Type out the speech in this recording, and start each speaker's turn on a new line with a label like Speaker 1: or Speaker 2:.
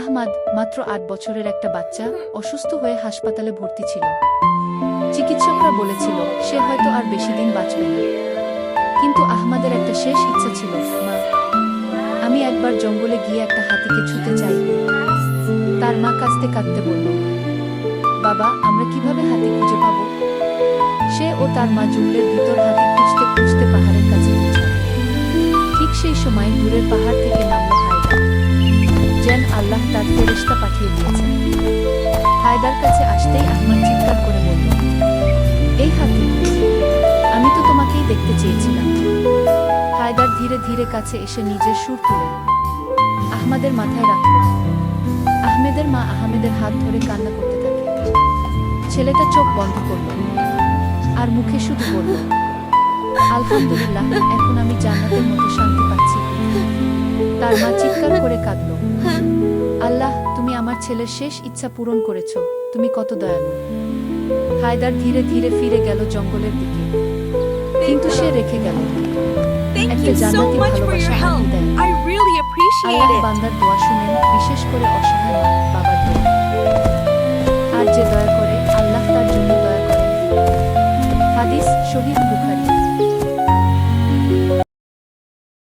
Speaker 1: আহমাদ মাত্র আট বছরের একটা বাচ্চা অসুস্থ হয়ে হাসপাতালে ভর্তি ছিল। চিকিৎসকরা বলেছিল, সে হয়তো আর বেশি দিন বাঁচবে না। কিন্তু আহমাদের একটা শেষ ইচ্ছা ছিল, মা, আমি একবার জঙ্গলে গিয়ে একটা হাতিকে ছুতে চাই। তার মা কাঁদতে কাঁদতে বলল, বাবা, আমরা কীভাবে হাতি খুঁজে পাব? সে ও তার মা জঙ্গলের ভিতর হাতি খুঁজতে খুঁজতে পাহাড়ের কাছে ঠিক সেই সময় দূরের পাহাড় থেকে নামলো যেন আল্লাহ তার ফেরেশতা পাঠিয়ে দিয়েছেন। হায়দার কাছে আসতেই আহমদ চিৎকার করে বলল, এই হাতি আমি তো তোমাকেই দেখতে চেয়েছিলাম। হায়দার ধীরে ধীরে কাছে এসে নিজের সুর তুলে আহমদের মাথায় রাখল আহমেদের মা আহমেদের হাত ধরে কান্না করতে থাকে। ছেলেটা চোখ বন্ধ করল আর মুখে শুধু বলল, আলহামদুলিল্লাহ, এখন আমি জান্নাতের মতো শান্তি পাচ্ছি। তার মা চিৎকার করে কাঁদল। আল্লাহ তুমি আমার ছেলের শেষ ইচ্ছা পূরণ করেছ। তুমি কত দয়ালু। হায়দার ধীরে ধীরে ফিরে গেল জঙ্গলের দিকে। কিন্তু সে রেখে গেল। একটা জান্নাতি ভালোবাসা
Speaker 2: হাতে দেয়।
Speaker 1: আল্লাহ বান্দার দোয়া শুনেন বিশেষ করে অসহায় বাবার দোয়া আর যে দয়া করে আল্লাহ তার জন্য দয়া করে হাদিস শহীদ বুখারি।